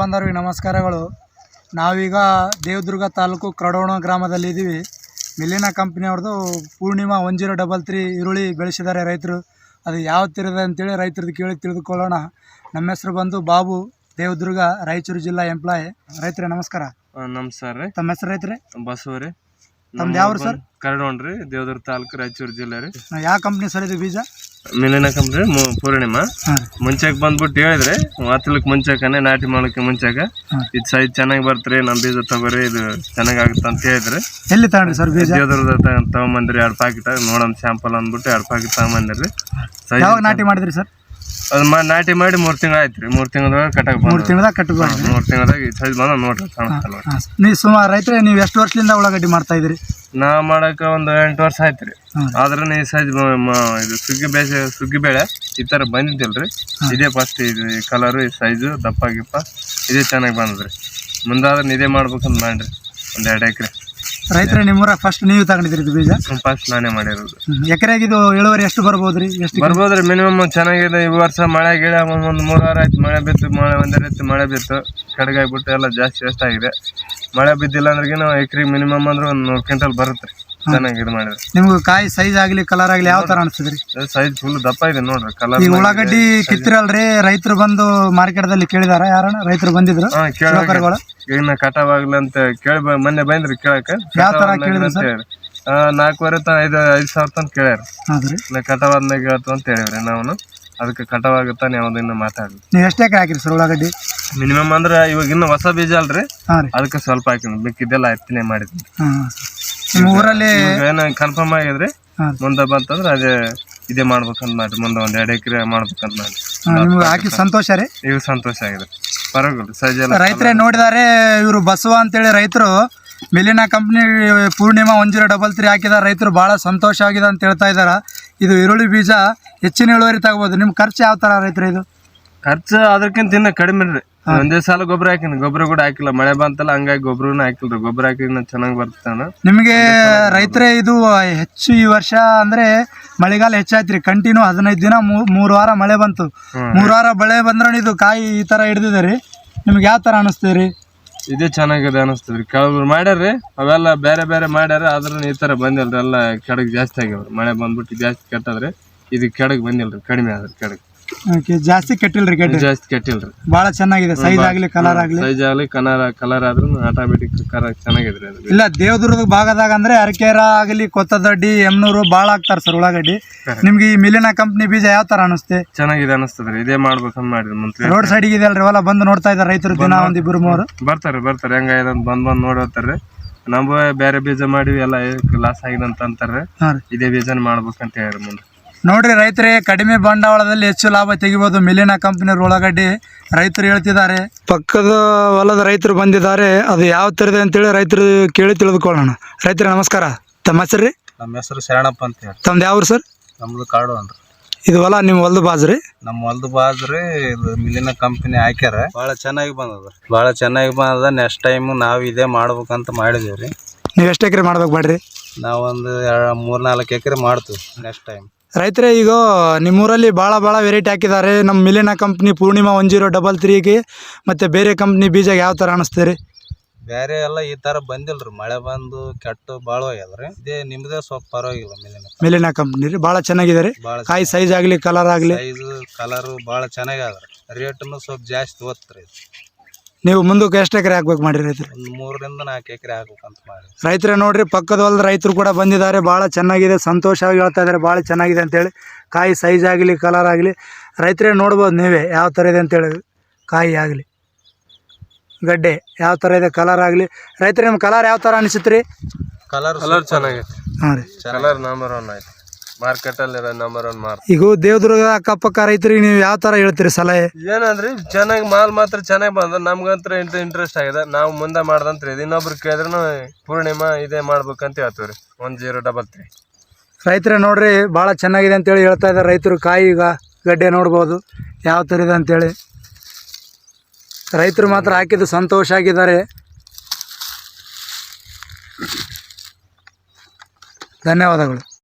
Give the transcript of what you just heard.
ಬಾಂಧವರಿಗೆ ನಮಸ್ಕಾರಗಳು. ನಾವೀಗ ದೇವದುರ್ಗ ತಾಲೂಕು ಕ್ರಡೋಣ ಗ್ರಾಮದಲ್ಲಿ ಇದ್ದೀವಿ ಮಿಲಿನ ಕಂಪ್ನಿಯವ್ರದ್ದು Purnima one zero double three ಈರುಳ್ಳಿ ಬೆಳೆಸಿದ್ದಾರೆ ರೈತರು. ಅದು ಯಾವ ಅಂತ ಅಂತೇಳಿ ರೈತರದ್ದು ಕೇಳಿ ತಿಳಿದುಕೊಳ್ಳೋಣ. ನಮ್ಮ ಹೆಸರು ಬಂದು ಬಾಬು ದೇವದುರ್ಗ ರಾಯಚೂರು ಜಿಲ್ಲಾ ಎಂಪ್ಲಾಯ್. ರೈತರೇ ನಮಸ್ಕಾರ. ನಮಸ್ಕಾರ ರೀ. ತಮ್ಮ ಹೆಸರು ರೈತರೇ? ಬಸವ ರೀ. ತಮ್ದು ಯಾವ್ರು ಸರ್? ಕರಡೋಣ್ರಿ ದೇವದುರ್ಗ ತಾಲೂಕು ರಾಯಚೂರು ಜಿಲ್ಲೆ ರೀ. ಯಾವ ಕಂಪ್ನಿ ಸರ್ ಇದು ಬೀಜ? ಮಿಲಿನ ಕಂಪ್ನಿ ಪೂರ್ಣಿಮಾ. ಮುಂಚೆಕ್ ಬಂದ್ಬಿಟ್ಟು ಹೇಳಿದ್ರೆ ವಾತಲಕ್ಕೆ ಮುಂಚೆಕನೆ ನಾಟಿ ಮಾಡೋಕೆ ಮುಂಚೆಕ ಇದ್ ಸೈಜ್ ಚೆನ್ನಾಗಿ ಬರ್ತ್ರಿ ನಮ್ ಬೀಜ ತಗೋರಿ ಇದು ಚೆನ್ನಾಗ್ ಆಗುತ್ತೆ ಅಂತ ಹೇಳಿದ್ರೆ. ಎಲ್ಲಿ ತಗೊಂಡ್ರಿ ಸರ್ ಬೀಜ? ತಗೊಂಬಂದ್ರಿ ಎರಡು ಪ್ಯಾಕೆಟ್ ನೋಡಮ್ ಸ್ಯಾಂಪಲ್ ಅಂದ್ಬಿಟ್ಟು ಎರಡು ಪ್ಯಾಕೆಟ್ ತಗೊಂಬಂದ್ರಿ ಸೈಜ್ ನಾಟಿ ಮಾಡಿದ್ರಿ ಸರ್? ಅದು ಮಾ ನಾಟಿ ಮಾಡಿ ಮೂರು ತಿಂಗಳು ಆಯ್ತ್ರಿ. ರೀ ಮೂರು ತಿಂಗಳದಾಗ ಕಟ್ಟಕ್ಕೆ ಮೂರು ಬಂದು ತಿಂಗಳದಾಗ ಕಟ್ಟಬೇಕು ಮೂರು ತಿಂಗಳದಾಗ ಈ ಸೈಜ್ ಬಂದ ನೋಡ್ರಿ ನೀವು ಸುಮಾರು ರೈತರ ನೀವು ಎಷ್ಟು ವರ್ಷದಿಂದ ಉಳ್ಳಾಗಡ್ಡಿ ಮಾಡ್ತಾ ಇದ್ರಿ ನಾ ಮಾಡಕ್ಕೆ ಒಂದು ಎಂಟು ವರ್ಷ ಆಯ್ತು ರೀ ಆದ್ರೆ ಈ ಸೈಜ್ ಇದು ಸುಗ್ಗಿ ಬೇಳೆ ಸುಗ್ಗಿ ಬೇಳೆ ಈ ಥರ ಬಂದಿದ್ದಿಲ್ರಿ. ಇದೇ ಫಸ್ಟ್ ಇದು ಈ ಕಲರು ಈ ಸೈಜು ದಪ್ಪ ಗಿಪ್ಪ ಇದೇ ಚೆನ್ನಾಗಿ ಬಂದದ್ರಿ. ಮುಂದಾದ್ರೆ ಇದೇ ಮಾಡ್ಬೇಕಂತ ಮಾಡ್ರಿ. ಒಂದು ಎರಡು ಎಕರೆ. ರೈತರೇ ನಿಮ್ಮೂರ ಫಸ್ಟ್ ನೀವು ತಗೊಂಡಿದ್ರಿ ಇದು ಬೀಜ? ಫಸ್ಟ್ ನಾನೇ ಮಾಡಿರೋದು. ಎಕರೆಗೆ ಇದು ಇಳುವರಿ ಎಷ್ಟು ಬರ್ಬೋದ್ರಿ? ರೀ ಎಷ್ಟು ಬರ್ಬೋದ್ರಿ ಮಿನಿಮಮ್ ಚೆನ್ನಾಗಿದೆ. ಈ ವರ್ಷ ಮಳೆ ಗಿಡ ಒಂದು ಮೂರು ವಾರ ಆಯ್ತು. ಮಳೆ ಬಿತ್ತು ಮಳೆ ಒಂದೇ ರೀತಿ ಮಳೆ ಬಿತ್ತು. ಕಡೆಗಾಗ್ಬಿಟ್ಟು ಎಲ್ಲ ಜಾಸ್ತಿ ವೇಸ್ಟ್ ಆಗಿದೆ. ಮಳೆ ಬಿದ್ದಿಲ್ಲ ಅಂದ್ರೆ ಎಕರೆಗೆ ಮಿನಿಮಮ್ ಅಂದ್ರೆ ಒಂದು ನೂರು ಕ್ವಿಂಟಲ್ ಬರುತ್ತೆ. ಚೆನ್ನಾಗಿ ಇದು ಮಾಡಿದ್ರೆ. ನಿಮ್ಗೆ ಕಾಯಿ ಸೈಜ್ ಆಗಲಿ ಕಲರ್ ಆಗಲಿ ಯಾವ ತರ ಅನಿಸ್ತದೆ ಸೈಜ್ ಫುಲ್ ದಪ್ಪ ಇದೆ ನೋಡ್ರಿ ಕಲರ್ ಈಗ ಉಳ್ಳಾಗಡ್ಡಿ ಕಿತ್ತಿರಲ್ರಿ ರೈತರು ಬಂದು ಮಾರ್ಕೆಟ್ ದಲ್ಲಿ ಕೇಳಿದಾರ ಯಾರನ್ನ? ರೈತರು ಬಂದಿದ್ರು? ಬ್ರೋಕರ್ಗಳು? ಇನ್ನ ಕಟಾವ್ ಆಗ್ಲಿ ಅಂತ ಕೇಳಿ ಬ- ಮೊನ್ನೆ ಬಂದ್ರಿ ಕೇಳಕ್ಕೆ ಯಾವ ತರ ಕೇಳಿದ್ರಿ ಹೇಳಿ. ಆ, ನಾಲ್ಕೂವರೆ ತ ಐದು ಐದು ಸಾವಿರ ತನಕ ಕೇಳ್ಯಾರ. ಹೌದ್ರಿ. ಕಟಾವ್ ಆದ್ಮೇಲೆ ಹೇಳ್ತು ಅಂತ ಹೇಳಿವ್ರಿ ನಾವು ಅದಕ್ಕೆ ಕಟಾವ್ ಆಗುತ್ತಾ ನೀವು ಇನ್ನು ಮಾತಾಡ್ಲಿ ನೀವು ಎಷ್ಟು ಎಕರೆ ಹಾಕಿರಿ ಸರ್ ಉಳ್ಳಾಗಡ್ಡಿ? ಮಿನಿಮಮ್ ಅಂದ್ರೆ ಇವಾಗ ಇನ್ನು ಹೊಸ ಬೀಜ ಅಲ್ರಿ. ಹಾಂ ರೀ. ಅದಕ್ಕೆ ಸ್ವಲ್ಪ ಹಾಕಿನಿ ಮಿಕ್ಕಿದ್ದೆಲ್ಲ ಹತ್ತಿನೇ ಮಾಡಿದ್ವಿ. ಹಾಂ ನಿಮ್ಮ ಊರಲ್ಲಿ ಏನು ಕನ್ಫರ್ಮ್ ಆಗಿದ್ರಿ ಹಾಂ. ಮುಂದೆ ಬಂತಂದ್ರೆ ಅದೇ ಇದೇ ಮಾಡ್ಬೇಕಂತ ಮಾಡಿ ಮುಂದೆ ಒಂದ್ ಎರಡು ಎಕರೆ ಮಾಡ್ಬೇಕಂತ ಮಾಡಿ. ನಿಮ್ಗೆ ಹಾಕಿ ಸಂತೋಷ ರೀ. ಇವ್ ಸಂತೋಷ ಆಗಿದೆ. ಪರವಾಗಿಲ್ಲ ಸೈಜ್ ಎಲ್ಲ ರೈತರೇ ನೋಡಿದಾರೆ ಇವರು ಬಸವ ಅಂತೇಳಿ ರೈತರು ಮಿಲಿನ company Purnima one zero double three ಹಾಕಿದ ರೈತರು ಭಾಳ ಸಂತೋಷ ಆಗಿದೆ ಅಂತ ಹೇಳ್ತಾ ಇದ್ದಾರೆ ಇದು ಈರುಳ್ಳಿ ಬೀಜ ಹೆಚ್ಚಿನ ಇಳುವರಿ ತಗೋಬೋದು. ನಿಮ್ಮ ಖರ್ಚು ಯಾವ ತರ ರೈತರು ಇದು? ಖರ್ಚು ಅದಕ್ಕಿಂತ ಇನ್ನ ಕಡಿಮೆ ರೀ. ಒಂದೇ ಸಾಲ ಗೊಬ್ಬರ ಹಾಕಿನಿ. ಗೊಬ್ಬರ ಕೂಡ ಹಾಕಿಲ್ಲ. ಮಳೆ ಬಂತಲ್ಲ ಹಂಗಾಗಿ ಗೊಬ್ಬರನು ಹಾಕಿಲ್ಲ ಗೊಬ್ಬರ ಹಾಕಿದ್ರೆ ಚೆನ್ನಾಗಿ ಬರ್ತಾನ ನಿಮಗೆ ರೈತರೇ ಇದು ಹೆಚ್ಚು ಈ ವರ್ಷ ಅಂದ್ರೆ ಮಳೆಗಾಲ ಹೆಚ್ಚಾಯ್ತ್ರಿ. ಕಂಟಿನ್ಯೂ ಹದಿನೈದು ದಿನ ಮೂರು ವಾರ ಮಳೆ ಬಂತು. ಮೂರ್ ವಾರ ಮಳೆ ಬಂದ್ರೆ ಇದು ಕಾಯಿ ಈ ತರ ಹಿಡ್ದಿದೆ ನಿಮ್ಗೆ ಯಾವ ತರ ಅನಿಸ್ತದೆ ರೀ ಇದೇ ಚೆನ್ನಾಗಿದೆ ಅನಿಸ್ತದ್ರಿ. ಕೆಲವ್ರು ಮಾಡ್ಯಾರ್ರಿ. ಅವೆಲ್ಲ ಬೇರೆ ಬೇರೆ ಮಾಡ್ಯಾರ. ಆದ್ರೂ ಈ ತರ ಬಂದಿಲ್ರಿ. ಎಲ್ಲ ಕೆಡಗ್ ಜಾಸ್ತಿ ಆಗ್ಯಾವ್ರಿ. ಮಳೆ ಬಂದ್ಬಿಟ್ಟು ಜಾಸ್ತಿ ಕೆಟ್ಟದ್ರಿ ಇದು ಕೆಡಗ್ ಬಂದಿಲ್ರಿ. ಕಡಿಮೆ ಆದ್ರಿ ಕೆಡಗ್. ಓಕೆ ಜಾಸ್ತಿ ಕೆಟ್ಟಿಲ್ರಿ ಕೆಟ್ಟ ಜಾಸ್ತಿ ಕೆಟ್ಟಿಲ್ರಿ. ಬಹಳ ಚೆನ್ನಾಗಿದೆ ಸೈಜ್ ಆಗ್ಲಿ ಕಲರ್ ಆಗಲಿ? ಸೈಜ್ ಆಗ್ಲಿ ಕಲರ್ ಕಲರ್ ಆದ್ರೂ ಆಟೋಮೆಟಿಕ್ ಕಲರ್ ಚೆನ್ನಾಗಿದ್ರಿ ಅದು. ಇಲ್ಲ ದೇವದುರ್ಗ ಭಾಗದಾಗ ಅಂದ್ರೆ ಅರಕೇರ ಆಗಲಿ ಕೊತ್ತದಡ್ಡಿ ಎಮ್ನೂರು ಭಾಳ ಹಾಕ್ತಾರೆ ಸರ್ ಉಳ್ಳಾಗಡ್ಡಿ. ನಿಮ್ಗೆ ಈ ಮಿಲಿನ ಕಂಪ್ನಿ ಬೀಜ ಯಾವ ತರ ಅನಿಸ್ತೆ? ಚೆನ್ನಾಗಿದೆ ಅನಿಸ್ತದ್ರಿ ಇದೇ ಮಾಡ್ಬೇಕಂತ ಮಾಡಿದ್ರಿ ಮುಂದೆ ರೋಡ್ ಸೈಡ್ ಇದೆ ಅಲ್ರಿ ಹೊಲ ಬಂದು ನೋಡ್ತಾ ಇದ್ದಾರೆ ರೈತರು ದಿನ ಒಂದ್ ಇಬ್ಬರು ಮೂವರು ಬರ್ತಾರೆ ಬರ್ತಾರೆ ಹೆಂಗ ಬಂದ್ ಬಂದ್ ನೋಡಿ ಹೋಗ್ತಾರ್ರಿ ನಾವು ಬೇರೆ ಬೀಜ ಮಾಡಿವಿ ಎಲ್ಲ ಲಾಸ್ ಆಗಿದೆ ಅಂತ ಅಂತಾರೆ ಇದೇ ಬೀಜನ ಮಾಡ್ಬೇಕಂತ ಹೇಳಿ ಮುಂದೆ. ನೋಡ್ರಿ ರೈತರೇ ಕಡಿಮೆ ಬಂಡವಾಳದಲ್ಲಿ ಹೆಚ್ಚು ಲಾಭ ತೆಗಿಬೋದು. ಮಿಲಿನ ಕಂಪನಿ ಉಳ್ಳಾಗಡ್ಡಿ ರೈತರು ಹೇಳ್ತಿದ್ದಾರೆ. ಪಕ್ಕದ ಹೊಲದ ರೈತರು ಬಂದಿದ್ದಾರೆ. ಅದು ಯಾವ ಥರದೆ ಅಂತೇಳಿ ರೈತರು ಕೇಳಿ ತಿಳಿದುಕೊಳ್ಳೋಣ. ರೈತರ ನಮಸ್ಕಾರ. ತಮ್ಮ ಹೆಸರು ರೀ ನಮ್ಮ ಹೆಸರು ಶರಣಪ್ಪ ಅಂತ ಹೇಳಿ. ತಮ್ದು ಯಾವ್ರು ಸರ್? ನಮ್ದು ಕಾಡು ಅನ್ರಿ ಇದು ಹೊಲ ನಿಮ್ಮ ಹೊಲದ ಬಾಜ್ರಿ ರೀ? ನಮ್ಮ ಹೊಲದ ಬಾಜ್ರಿ ಇದು ಮಿಲಿನ ಕಂಪನಿ ಹಾಕ್ಯಾರ. ಭಾಳ ಚೆನ್ನಾಗಿ ಬಂದದ. ಭಾಳ ಚೆನ್ನಾಗಿ ಬಂದದ. ನೆಕ್ಸ್ಟ್ ಟೈಮ್ ನಾವು ಇದೇ ಮಾಡ್ಬೇಕಂತ ಮಾಡಿದೀವಿ ರೀ ನೀವು ಎಷ್ಟು ಎಕರೆ ಮಾಡ್ಬೇಕು ಮಾಡ್ರಿ? ನಾವೊಂದು ಎರಡು ಮೂರು ನಾಲ್ಕು ಎಕರೆ ಮಾಡ್ತೀವಿ ನೆಕ್ಸ್ಟ್ ಟೈಮ್ ರೈತರೇ ಈಗ ನಿಮ್ಮೂರಲ್ಲಿ ಭಾಳ ಭಾಳ ವೆರೈಟಿ ಹಾಕಿದ್ದಾರೆ. ನಮ್ಮ ಮಿಲಿನ company Purnima one zero double ತ್ರೀಗೆ ಮತ್ತು ಬೇರೆ ಕಂಪ್ನಿ ಬೀಜ ಯಾವ ಥರ ಅನಿಸ್ತೀರಿ ರೀ ಬೇರೆ ಎಲ್ಲ ಈ ಥರ ಬಂದಿಲ್ರಿ. ಮಳೆ ಬಂದು ಕೆಟ್ಟು ಭಾಳ ಹೋಗ್ಯದ್ರಿ. ಇದೇ ನಿಮ್ದೇ ಸ್ವಲ್ಪ ಪರವಾಗಿಲ್ಲ ಮಿಲಿನ ಮಿಲಿನ ಕಂಪ್ನಿ ರೀ ಭಾಳ ಚೆನ್ನಾಗಿದೆ ರೀ ಭಾಳ ಕಾಯಿ ಸೈಜ್ ಆಗಲಿ ಕಲರ್ ಆಗಲಿ. ಸೈಜು ಕಲರು ಭಾಳ ಚೆನ್ನಾಗಿ ಅದ್ರಿ ರೇಟನ್ನು ಸ್ವಲ್ಪ ಜಾಸ್ತಿ ಓದ್ತ್ರಿ ನೀವು ಮುಂದಕ್ಕೆ ಎಷ್ಟು ಎಕರೆ ಹಾಕ್ಬೇಕು ಮಾಡಿ ರೈತರು? ಒಂದು ಮೂರರಿಂದ ನಾಲ್ಕು ಎಕರೆ ಹಾಕ್ಬೇಕಂತ ಮಾಡಿ ರೈತರೇ ನೋಡ್ರಿ ಪಕ್ಕದ ಹೊಲದ ರೈತರು ಕೂಡ ಬಂದಿದ್ದಾರೆ. ಭಾಳ ಚೆನ್ನಾಗಿದೆ ಸಂತೋಷವಾಗಿ ಹೇಳ್ತಾ ಇದ್ದಾರೆ. ಭಾಳ ಚೆನ್ನಾಗಿದೆ ಅಂತೇಳಿ ಕಾಯಿ ಸೈಜ್ ಆಗಲಿ ಕಲರ್ ಆಗಲಿ ರೈತರೇ ನೋಡ್ಬೋದು ನೀವೇ ಯಾವ ಥರ ಇದೆ ಅಂತೇಳಿ ಕಾಯಿ ಆಗಲಿ ಗಡ್ಡೆ ಯಾವ ಥರ ಇದೆ ಕಲರ್ ಆಗಲಿ. ರೈತರು ನಿಮ್ಮ ಕಲರ್ ಯಾವ ಥರ ಅನಿಸುತ್ತೆ ರೀ? ಕಲರ್ ಕಲರ್ ಚೆನ್ನಾಗೈತೆ. ಹಾಂ ರೀ. ಕಲರ್ ನಂಬರ್ ಒನ್ ಆಯ್ತು. ಮಾರ್ಕೆಟ್ ಅಲ್ಲಿ ನಂಬರ್ ಒನ್ ಮಾರ್ ಈಗ ದೇವದುರ್ಗ ಅಕ್ಕಪಕ್ಕ ರೈತರಿಗೆ ನೀವು ಯಾವ ತರ ಹೇಳ್ತೀರಿ ಸಲಹೆ? ಏನಂದ್ರಿ? ಚೆನ್ನಾಗಿ ಮಾಲ್ ಮಾತ್ರ ಚೆನ್ನಾಗಿ ಬಂದ ನಮ್ಗಂತ್ರ ಇಂತ ಇಂಟ್ರೆಸ್ಟ್ ಆಗಿದೆ. ನಾವು ಮುಂದೆ ಮಾಡ್ದಂತ್ರಿ. ಇದು ಇನ್ನೊಬ್ರು ಕೇಳಿದ್ರು ಪೂರ್ಣಿಮಾ ಇದೇ ಮಾಡ್ಬೇಕಂತ ಹೇಳ್ತೀವಿ ಒನ್ ಜೀರೋ ಡಬಲ್ ತ್ರೀ ರೈತರ ನೋಡ್ರಿ ಭಾಳ ಚೆನ್ನಾಗಿದೆ ಅಂತೇಳಿ ಹೇಳ್ತಾ ಇದ್ದಾರೆ ರೈತರು. ಕಾಯಿ ಈಗ ಗಡ್ಡೆ ನೋಡ್ಬೋದು. ಯಾವ ಥರ ಇದೆ ಅಂತೇಳಿ. ರೈತರು ಮಾತ್ರ ಹಾಕಿದ್ದು ಸಂತೋಷ ಆಗಿದ್ದಾರೆ. ಧನ್ಯವಾದಗಳು.